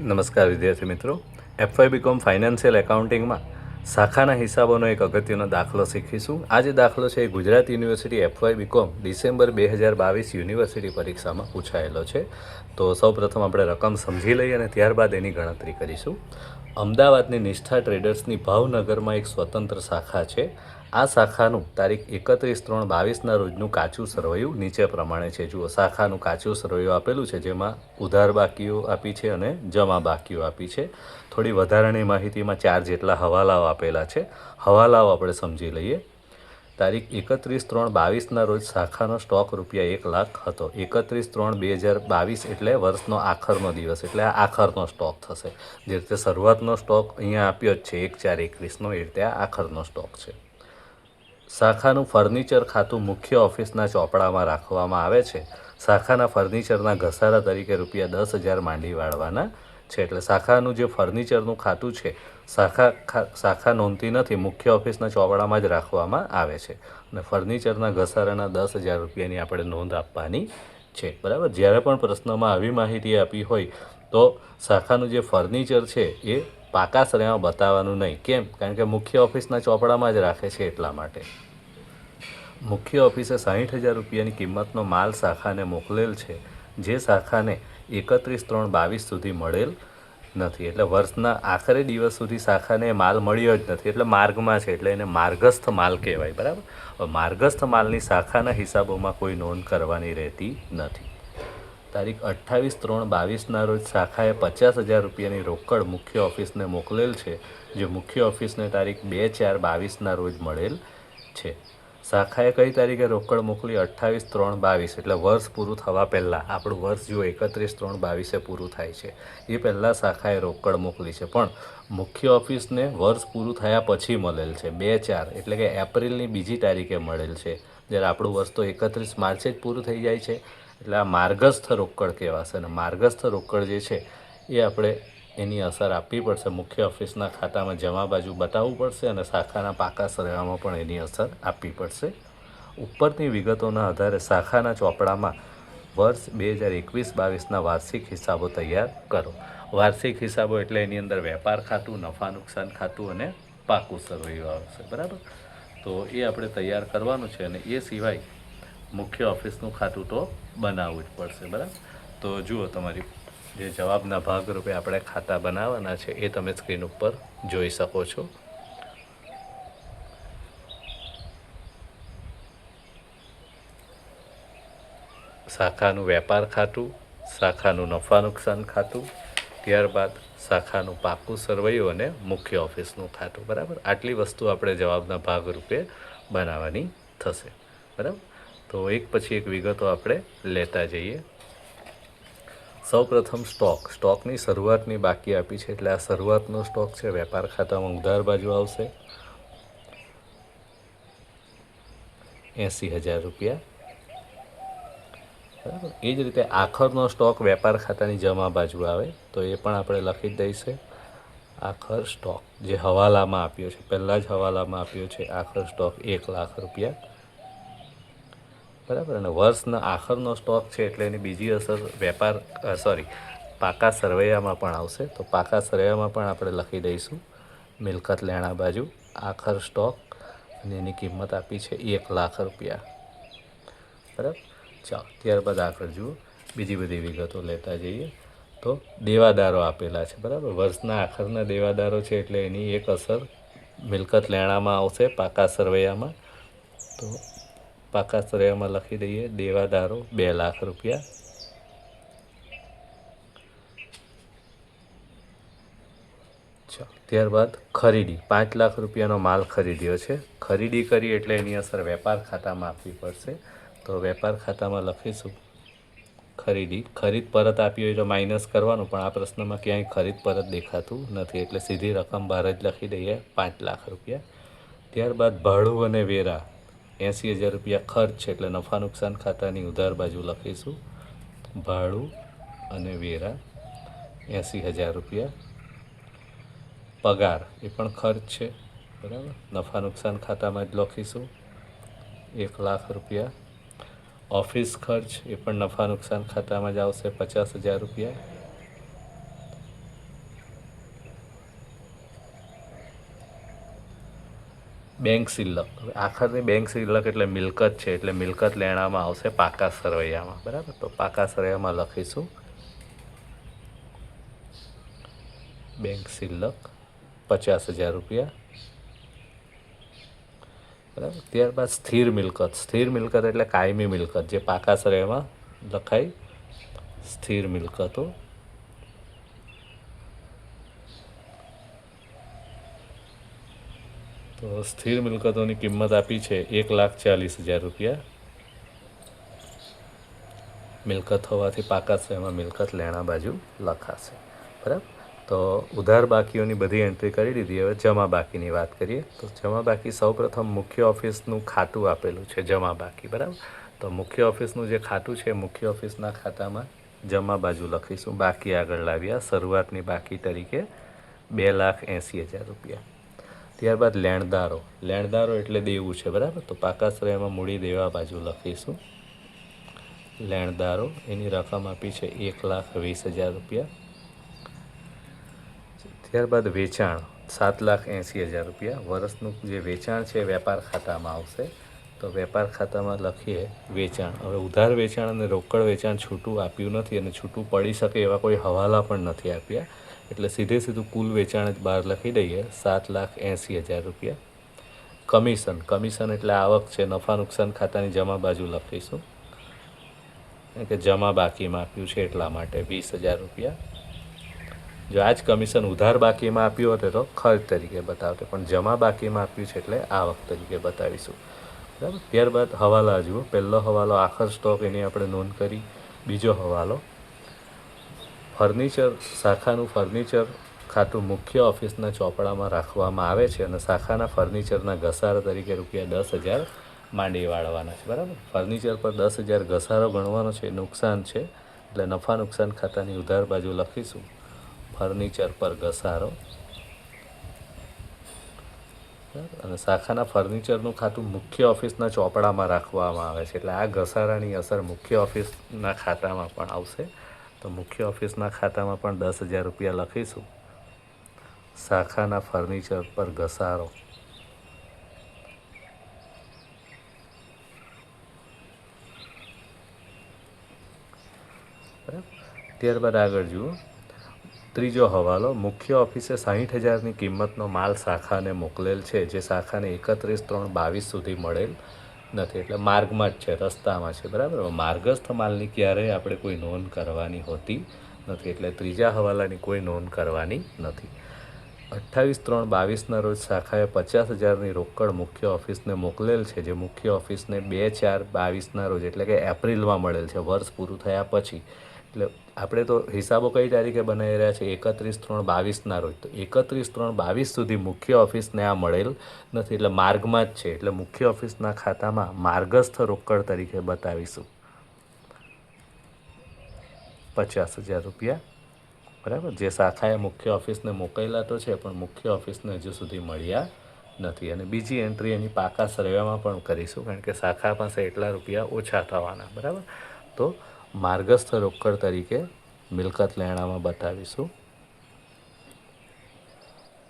નમસ્કાર વિદ્યાર્થી મિત્રો. એફવાય બીકોમ ફાઇનાન્શિયલ એકાઉન્ટિંગમાં શાખાના હિસાબોનો એક અગત્યનો દાખલો શીખીશું. આ જે દાખલો છે એ Gujarat university FY BCom December બે હજાર બાવીસ યુનિવર્સિટી પરીક્ષામાં પૂછાયેલો છે. તો સૌપ્રથમ આપણે રકમ સમજી લઈએ અને ત્યારબાદ એની ગણતરી કરીશું. અમદાવાદની નિષ્ઠા ટ્રેડર્સની ભાવનગરમાં એક સ્વતંત્ર શાખા છે. આ શાખાનું તારીખ એકત્રીસ ત્રણ બાવીસના રોજનું કાચું સરવૈયું નીચે પ્રમાણે છે. જુઓ, શાખાનું કાચું સરવૈયું આપેલું છે, જેમાં ઉધાર બાકીઓ આપી છે અને જમા બાકીઓ આપી છે. થોડી વધારાની માહિતીમાં ચાર જેટલા હવાલાઓ આપેલા છે. હવાલાઓ આપણે સમજી લઈએ. તારીખ એકત્રીસ ત્રણ બાવીસના રોજ શાખાનો સ્ટોક રૂપિયા એક લાખ હતો. એકત્રીસ ત્રણ બે હજાર બાવીસ એટલે વર્ષનો આખરનો દિવસ, એટલે આ આખરનો સ્ટોક થશે. જે રીતે શરૂઆતનો સ્ટોક અહીંયા આપ્યો જ છે, એક ચાર એકવીસનો, એ રીતે આ આખરનો સ્ટોક છે. શાખાનું ફર્નિચર ખાતું મુખ્ય ઓફિસના ચોપડામાં રાખવામાં આવે છે. શાખાના ફર્નિચરના ઘસારા તરીકે રૂપિયા દસ હજાર માંડી વાળવાના છે. એટલે શાખાનું જે ફર્નિચરનું ખાતું છે, શાખા શાખા નોંધતી નથી, મુખ્ય ઓફિસના ચોપડામાં જ રાખવામાં આવે છે. અને ફર્નિચરના ઘસારાના દસ હજાર રૂપિયાની આપણે નોંધ આપવાની છે. બરાબર? જ્યારે પણ પ્રશ્નમાં આવી માહિતી આપી હોય, તો શાખાનું જે ફર્નિચર છે, એ પાકા શ્રેમાં બતાવવાનું નહીં. કેમ? કારણ કે મુખ્ય ઓફિસના ચોપડામાં જ રાખે છે એટલા માટે. મુખ્ય ઓફિસે સાહીઠ હજાર રૂપિયાની કિંમતનો માલ શાખાને મોકલેલ છે, જે શાખાને એકત્રીસ ત્રણ બાવીસ સુધી મળેલ નથી. એટલે વર્ષના આખરે દિવસ સુધી શાખાને માલ મળ્યો જ નથી. એટલે માર્ગમાં છે, એટલે એને માર્ગસ્થ માલ કહેવાય. બરાબર? માર્ગસ્થ માલની શાખાના હિસાબોમાં કોઈ નોંધ કરવાની રહેતી નથી. તારીખ અઠ્ઠાવીસ ત્રણ બાવીસના રોજ શાખાએ પચાસ હજાર રૂપિયાની રોકડ મુખ્ય ઓફિસને મોકલેલ છે, જે મુખ્ય ઓફિસને તારીખ બે ચાર બાવીસના રોજ મળેલ છે. શાખાએ કઈ તારીખે રોકડ મોકલી? અઠ્ઠાવીસ ત્રણ બાવીસ, એટલે વર્ષ પૂરું થવા પહેલાં. આપણું વર્ષ જો એકત્રીસ ત્રણ બાવીસે પૂરું થાય છે. એ પહેલાં શાખાએ રોકડ મોકલી છે. પણ મુખ્ય ઓફિસને વર્ષ પૂરું થયા પછી મળેલ છે. બે ચાર, એટલે કે એપ્રિલની બીજી તારીખે મળેલ છે. જ્યારે આપણું વર્ષ તો એકત્રીસ માર્ચે જ પૂરું થઈ જાય છે. એટલે આ માર્ગસ્થ રોકડ કહેવાશે અને માર્ગસ્થ રોકડ જે છે, એ આપણે એની અસર આપવી પડશે. મુખ્ય ઓફિસના ખાતામાં જમા બાજુ બતાવવું પડશે અને શાખાના પાકા સરવામાં પણ એની અસર આપવી પડશે. ઉપરની વિગતોના આધારે શાખાના ચોપડામાં વર્ષ બે હજાર એકવીસ બાવીસના વાર્ષિક હિસાબો તૈયાર કરો. વાર્ષિક હિસાબો એટલે એની અંદર વેપાર ખાતું, નફા નુકસાન ખાતું અને પાકું સરવૈયું આવશે. બરાબર? તો એ આપણે તૈયાર કરવાનું છે અને એ સિવાય મુખ્ય ઓફિસનું ખાતું તો બનાવવું જ પડશે, બરાબર? તો જુઓ તમારી જે જવાબના ભાગરૂપે આપણે ખાતા બનાવવાના છે, એ તમે સ્ક્રીન ઉપર જોઈ શકો છો. શાખાનું વેપાર ખાતું, શાખાનું નફા નુકસાન ખાતું, ત્યારબાદ શાખાનું પાકું સરવૈયું અને મુખ્ય ઓફિસનું ખાતું, બરાબર? આટલી વસ્તુ આપણે જવાબના ભાગરૂપે બનાવવાની થશે, બરાબર? તો એક પછી એક વિગતો આપણે લેતા જઈએ. સૌપ્રથમ સ્ટોક. સ્ટોકની શરૂઆતની બાકી આપી છે એટલે આ શરૂઆતનો સ્ટોક છે. વેપાર ખાતામાં ઉધાર બાજુ આવશે. એંસી હજાર રૂપિયા. બરાબર? એ જ રીતે આખરનો સ્ટોક વેપાર ખાતાની જમા બાજુ આવે, તો એ પણ આપણે લખી દઈશે. આખર સ્ટોક જે હવાલામાં આપ્યો છે, પહેલાં જ હવાલામાં આપ્યો છે, આખર સ્ટોક એક લાખ રૂપિયા. બરાબર. અને વર્ષના આખરનો સ્ટોક છે એટલે એની બીજી અસર વેપાર સોરી પાકા સરવૈયામાં પણ આવશે. તો પાકા સરવૈયામાં પણ આપણે લખી દઈશું, મિલકત લેણા બાજુ આખર સ્ટોક અને એની કિંમત આપી છે એક લાખ રૂપિયા. બરાબર? ચાલો, ત્યારબાદ આગળ જુઓ. બીજી બધી વિગતો લેતા જઈએ. તો દેવાદારો આપેલા છે, બરાબર? વર્ષના આખરના દેવાદારો છે એટલે એની એક અસર મિલકત લેણામાં આવશે, પાકા સરવૈયામાં. તો પાકા સરવૈયામાં લખી દઈએ, દેવાદારો બે લાખ રૂપિયા. ત્યારબાદ ખરીદી. પાંચ લાખ રૂપિયાનો માલ ખરીદ્યો છે. ખરીદી કરી એટલે એની અસર વેપાર ખાતામાં આપવી પડશે. તો વેપાર ખાતામાં લખીશું ખરીદી. ખરીદ પરત આપી હોય તો માઇનસ કરવાનું, પણ આ પ્રશ્નમાં ક્યાંય ખરીદ પરત દેખાતું નથી. એટલે સીધી રકમ બહાર જ લખી દઈએ, પાંચ લાખ રૂપિયા. ત્યારબાદ ભાડું અને વેરા. એંસી હજાર રૂપિયા ખર્ચ છે એટલે નફા નુકસાન ખાતાની ઉધાર બાજુ લખીશું. ભાડું અને વેરા એંસી હજાર રૂપિયા. પગાર એ પણ ખર્ચ છે, બરાબર? નફા નુકસાન ખાતામાં જ લખીશું. એક લાખ રૂપિયા. ઓફિસ ખર્ચ એ પણ નફા નુકસાન ખાતામાં જ આવશે, પચાસ હજાર રૂપિયા. બેંક શિલ્લક હવે આખરની બેંક શિલ્લક એટલે મિલકત છે, એટલે મિલકત લેણામાં આવશે પાકા સરવૈયામાં. બરાબર? તો પાકા સરવૈયામાં લખીશું. બેંક શિલ્લક પચાસ હજાર રૂપિયા. બરાબર? ત્યારબાદ સ્થિર મિલકત. સ્થિર મિલકત એટલે કાયમી મિલકત, જે પાકા સરવૈયામાં લખાય સ્થિર મિલકતો. તો સ્થિર મિલકતોની કિંમત આપી છે એક લાખ ચાલીસ હજાર રૂપિયા. મિલકત હોવાથી પાકા એમાં મિલકત લેણા બાજુ લખાશે. બરાબર? તો ઉધાર બાકીઓની બધી એન્ટ્રી કરી દીધી. હવે જમા બાકીની વાત કરીએ. તો જમા બાકી સૌપ્રથમ મુખ્ય ઓફિસનું ખાતું આપેલું છે, જમા બાકી. બરાબર? તો મુખ્ય ઓફિસનું જે ખાતું છે, મુખ્ય ઓફિસના ખાતામાં જમા બાજુ લખીશું. બાકી આગળ લાવ્યા. શરૂઆતની બાકી તરીકે બે લાખ એંસી હજાર રૂપિયા. ત્યારબાદ લેણદારો. લેણદારો એટલે દેવું છે, બરાબર? તો પાકાશ્રયમાં મૂડી દેવા બાજુ લખીશું. લેણદારો, એની રકમ આપી છે એક લાખ વીસ હજાર રૂપિયા. ત્યારબાદ વેચાણ, સાત લાખ એંસી હજાર રૂપિયા. વર્ષનું જે વેચાણ છે વેપાર ખાતામાં આવશે. તો વેપાર ખાતામાં લખીએ વેચાણ. હવે ઉધાર વેચાણ અને રોકડ વેચાણ છૂટું આપ્યું નથી અને છૂટું પડી શકે એવા કોઈ હવાલા પણ નથી આપ્યા. એટલે સીધે સીધું કુલ વેચાણ જ બહાર લખી દઈએ, સાત લાખ એંસી હજાર રૂપિયા. કમિશન કમિશન એટલે આવક છે, નફા નુકસાન ખાતાની જમા બાજુ લખીશું. કે જમા બાકીમાં આપ્યું છે એટલા માટે વીસ હજાર રૂપિયા. જો આ જ કમિશન ઉધાર બાકીમાં આપ્યું હોત તો ખર્ચ તરીકે બતાવતે, પણ જમા બાકીમાં આપ્યું છે એટલે આવક તરીકે બતાવીશું. બરાબર? ત્યારબાદ હવાલા જુઓ. પહેલો હવાલો આખર સ્ટોક એની આપણે નોંધ કરી. બીજો હવાલો ફર્નિચર, શાખાનું ફર્નિચર ખાતું મુખ્ય ઓફિસના ચોપડામાં રાખવામાં આવે છે અને શાખાના ફર્નિચરના ઘસારા તરીકે રૂપિયા દસ હજાર માંડી વાળવાના છે. બરાબર? ફર્નિચર પર દસ હજાર ઘસારો ગણવાનો છે નુકસાન છે. એટલે નફા નુકસાન ખાતાની ઉધાર બાજુ લખીશું. ફર્નિચર પર ઘસારો. અને શાખાના ફર્નિચરનું ખાતું મુખ્ય ઓફિસના ચોપડામાં રાખવામાં આવે છે. એટલે આ ઘસારાની અસર મુખ્ય ઓફિસના ખાતામાં પણ આવશે. તો મુખ્ય ઓફિસના ખાતામાં પણ દસ હજાર રૂપિયા લખીશું. શાખાના ફર્નિચર પર ઘસારો. ત્યારબાદ આગળ જુઓ. ત્રીજો હવાલો, મુખ્ય ઓફિસે સાહીઠ હજારની કિંમતનો માલ શાખાને મોકલેલ છે, જે શાખાને એકત્રીસ ત્રણ બાવીસ સુધી મળેલ નથી, એટલે માર્ગમાં જ છે, રસ્તામાં છે, બરાબર? માર્ગસ્થ માલની ક્યારેય આપણે કોઈ નોંધ કરવાની હોતી નથી, એટલે ત્રીજા હવાલાની કોઈ નોંધ કરવાની નથી. અઠ્ઠાવીસ ત્રણ બાવીસના રોજ શાખાએ પચાસ હજારની રોકડ મુખ્ય ઓફિસને મોકલેલ છે, જે મુખ્ય ઓફિસને બે ચાર બાવીસના રોજ, એટલે કે એપ્રિલમાં મળેલ છે, વર્ષ પૂરું થયા પછી. એટલે આપણે તો હિસાબો કઈ તારીખે બનાવી રહ્યા છે? એકત્રીસ ત્રણ બાવીસના રોજ. તો એકત્રીસ ત્રણ બાવીસ સુધી મુખ્ય ઓફિસને આ મળેલ નથી. એટલે માર્ગમાં જ છે. એટલે મુખ્ય ઓફિસના ખાતામાં માર્ગસ્થ રોકડ તરીકે બતાવીશું. પચાસ હજાર રૂપિયા. બરાબર? જે શાખાએ મુખ્ય ઓફિસને મોકલેલા તો છે, પણ મુખ્ય ઓફિસને હજુ સુધી મળ્યા નથી. અને બીજી એન્ટ્રી એની પાકા સર્વેમાં પણ કરીશું, કારણ કે શાખા પાસે એટલા રૂપિયા ઓછા થવાના. બરાબર? તો માર્ગસ્થ રોકડ તરીકે મિલકત લેણામાં બતાવીશું.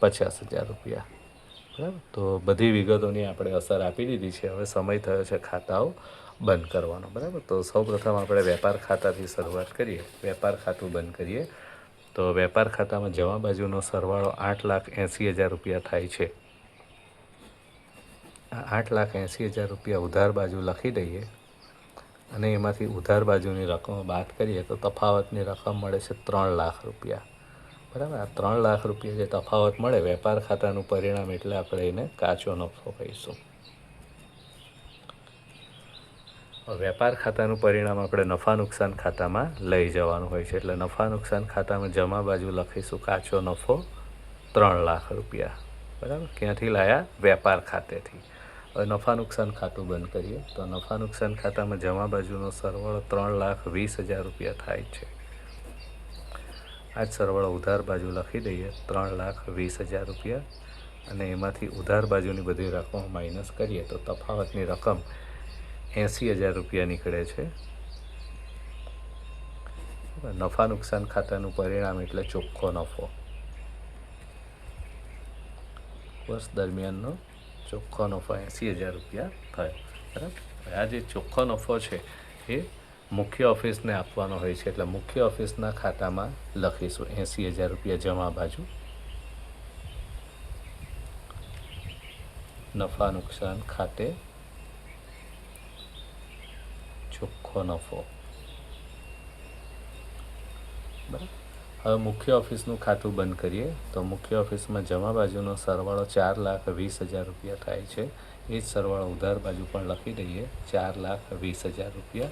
પચાસ હજાર રૂપિયા. બરાબર? તો બધી વિગતોની આપણે અસર આપી દીધી છે. હવે સમય થયો છે ખાતાઓ બંધ કરવાનો. બરાબર? તો સૌપ્રથમ આપણે વેપાર ખાતાથી શરૂઆત કરીએ. વેપાર ખાતું બંધ કરીએ. તો વેપાર ખાતામાં જમા બાજુનો સરવાળો આઠ લાખ એંસી હજાર રૂપિયા થાય છે. આઠ લાખ એંસી હજાર રૂપિયા ઉધાર બાજુ લખી દઈએ. અને એમાંથી ઉધાર બાજુની રકમ બાદ કરીએ તો તફાવતની રકમ મળે છે ત્રણ લાખ રૂપિયા. બરાબર? આ ત્રણ લાખ રૂપિયા જે તફાવત મળે, વેપાર ખાતાનું પરિણામ એટલે આપણે એને કાચો નફો કહીશું. વેપાર ખાતાનું પરિણામ આપણે નફા નુકસાન ખાતામાં લઈ જવાનું હોય છે. એટલે નફા નુકસાન ખાતામાં જમા બાજુ લખીશું કાચો નફો ત્રણ લાખ રૂપિયા. બરાબર? ક્યાંથી લાયા? વેપાર ખાતેથી. હવે નફા નુકસાન ખાતું બંધ કરીએ, તો નફા નુકસાન ખાતામાં જમા બાજુનો સરવાળો ત્રણ લાખ વીસ હજાર રૂપિયા થાય છે. આ જ સરવાળો ઉધાર બાજુ લખી દઈએ, ત્રણ લાખ વીસ હજાર રૂપિયા. અને એમાંથી ઉધાર બાજુની બધી રકમ માઇનસ કરીએ, તો તફાવતની રકમ એંસી હજાર રૂપિયા નીકળે છે. નફા નુકસાન ખાતાનું પરિણામ એટલે ચોખ્ખો નફો. વર્ષ દરમિયાનનો ચોખ્ખો નફો એંસી હજાર રૂપિયા થયો. બરાબર? આ જે ચોખ્ખો નફો છે, એ મુખ્ય ઓફિસને આપવાનો હોય છે. એટલે મુખ્ય ઓફિસના ખાતામાં લખીશું. એંસી હજાર રૂપિયા જમા બાજુ. નફા નુકસાન ખાતે ચોખ્ખો નફો. બરાબર? હવે મુખ્ય ઓફિસનું ખાતું બંધ કરીએ. તો મુખ્ય ઓફિસમાં જમા બાજુનો સરવાળો ચાર લાખ વીસ હજાર રૂપિયા થાય છે. એ જ સરવાળો ઉધાર બાજુ પણ લખી દઈએ. ચાર લાખ વીસ હજાર રૂપિયા.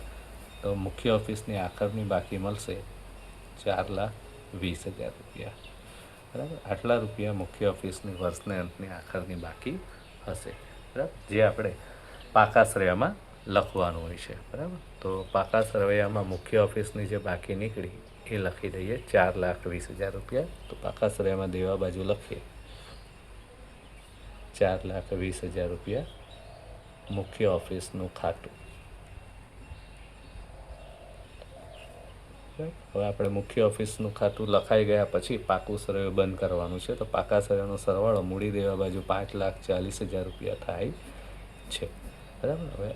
તો મુખ્ય ઓફિસની આખરની બાકી મળશે ચાર લાખ વીસ હજાર રૂપિયા. બરાબર? આટલા રૂપિયા મુખ્ય ઓફિસની વર્ષને અંતની આખરની બાકી હશે. બરાબર? જે આપણે પાકા શ્રેયામાં લખવાનું હોય છે. બરાબર? તો પાકા સરવૈયામાં મુખ્ય ઓફિસની જે બાકી નીકળી એ લખી દઈએ, ચાર લાખ વીસ હજાર રૂપિયા. તો પાકા સરવૈયામાં દેવા બાજુ લખીએ. ચાર લાખ વીસ હજાર રૂપિયા મુખ્ય ઓફિસનું ખાતું. હવે આપણે મુખ્ય ઓફિસનું ખાતું લખાઈ ગયા પછી પાકું સર્વે બંધ કરવાનું છે. તો પાકા સર્વેનો સરવાળો મૂડી દેવા બાજુ પાંચ લાખ ચાલીસ હજાર રૂપિયા થાય છે. બરાબર? હવે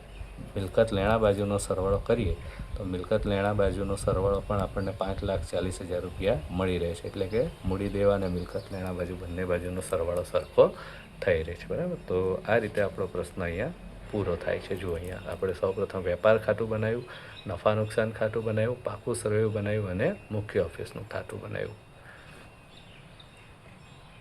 મિલકત લેણા બાજુનો સરવાળો કરીએ. તો મિલકત લેણા બાજુનો સરવાળો પણ આપણને પાંચ લાખ ચાલીસ હજાર રૂપિયા મળી રહે છે. એટલે કે મૂડી દેવા અને મિલકત લેણા બાજુ બંને બાજુનો સરવાળો સરખો થઈ રહે છે. બરાબર? તો આ રીતે આપણો પ્રશ્ન અહીંયા પૂરો થાય છે. જુઓ અહીંયા આપણે સૌપ્રથમ વેપાર ખાતું બનાવ્યું, નફા નુકસાન ખાતું બનાવ્યું, પાકું સર્વે બનાવ્યું અને મુખ્ય ઓફિસનું ખાતું બનાવ્યું.